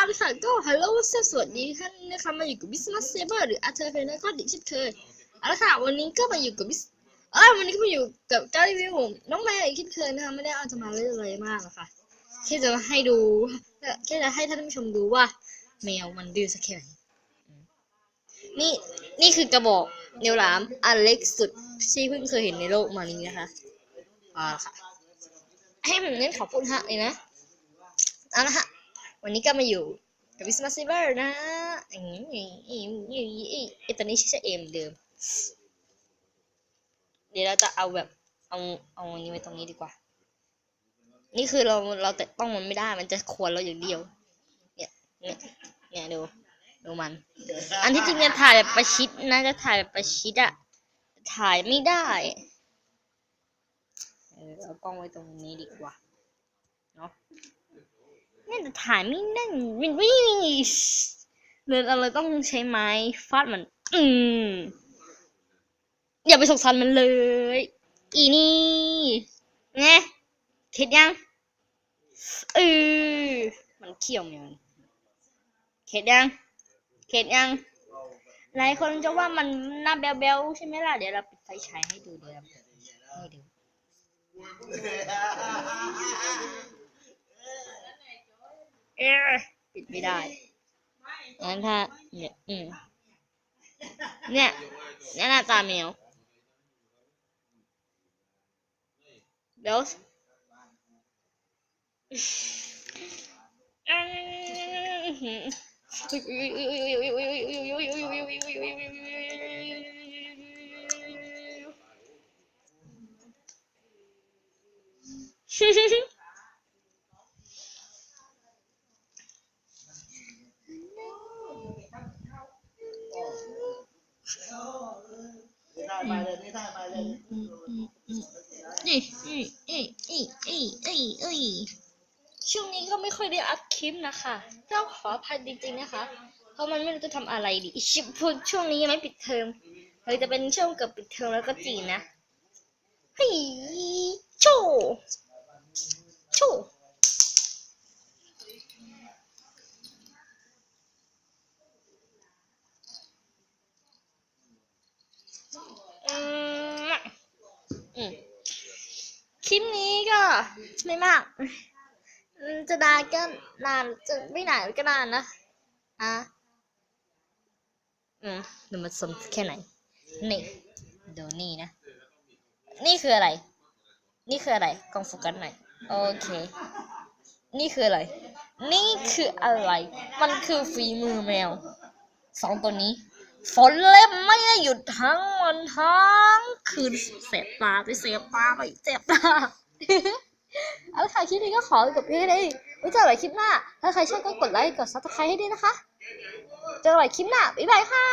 ามค่ะก็ฮัลโหลสวัสดีท่านนะคะมาอยู่กับบิสมัสเซเบอร์หรืออาเธอร์เพนก็ดิเช่นเคยเอาละค่ะวันนี้ก็มาอยู่กับบิสเอ้ยวันนี้ก็มาอยู่กับเจ้ารีวิวผมน้องแมวอีกเช่เคยนะคะไม่ได้เอาจะมาเล่นอะไรมากหรอกค่ะแค่จะให้ดูแค่จะให้ท่านผู้ชมดูว่า แมวมันดื้อสักแค่ไหนนี่นี่คือกระบอกเนวหลามอันเล็กสุดที่เพิ่งเคยเห็นในโลกมานี้นะคะเอาละค่ะให้ผมเน้นขอบคุณฮะเลยนะเอาละฮะ วันนี้ก็มาอยู่กับวิสมาซิเวอร์นะไอตอนนี้ชื่อเอ็มเดิม เดี๋ยวเราจะเอาแบบ เอาเอาอันนี้ไว้ตรงนี้ดีกว่า นี่คือเราเราแต่ต้องมันไม่ได้มันจะควรเราอย่างเดียว เนี่ยเนี่ยเนี่ยดูดูมัน อันที่จริงจะถ่ายแบบประชิดนะจะถ่ายแบบประชิดอะถ่ายไม่ได้เอากล้องไว้ตรงนี้ดีกว่าเนาะ เนี่ยแต่ถ่ายไม่ได้วินวิเลยเราเลยต้องใช้ไม้ฟาดมัน อืมอย่าไปสงสารมันเลย อีนี่ไงเข็ดยังเออมันเขี้ยวมันเข็ดยังเข็ดยังหลายคนจะว่ามันหน้าแบ๊วๆใช่ไหมล่ะ เดี๋ยวเราปิดไฟฉายให้ดูเดี๋ยวเราให้ดู เอ๊ะปิดไม่ได้งั้นถ้าเนี่ยอืมเนี่ยเนี่ยหน้าตาแมวเดี๋ยว อื้อหือนี่นี่นี่นี่นี่นี่นี่ช่วงนี้ก็ไม่ค่อยได้อัพคลิปนะคะเจ้าขออภัยจริงๆนะคะ เพราะมันไม่รู้จะทำอะไรดีชิบช่วงนี้ยังไม่ปิดเทอมเลยจะเป็นช่วงเกือบปิดเทอมแล้วก็จีนนะเฮ้ยโชว์โชว์อืมอืมค ลิปนี้ก็ไม่มาก จะนานก็นานจะไม่นานก็นานนะอะอืมดูมันสมแค่ไหน นี่ดูนี่นะ นี่คืออะไร นี่คืออะไรกล้องโฟกัสหน่อยโอเค นี่คืออะไร นี่คืออะไร มันคือฝีมือแมวสองตัวนี้ ฝนเล็บไม่ได้หยุดทั้งวันทั้งคืนเสียตาไปเสียตาไปเจ็บตาเอาละค่ะคลิปนี้ก็ขอจบเพียงเท่านี้ไว้เจอกันใหม่คลิปหน้า ถ้าใครชอบก็กดไลค์กดซับสไครต์ให้ด้วยนะคะ เจอกันใหม่คลิปหน้า บ๊ายบายค่ะ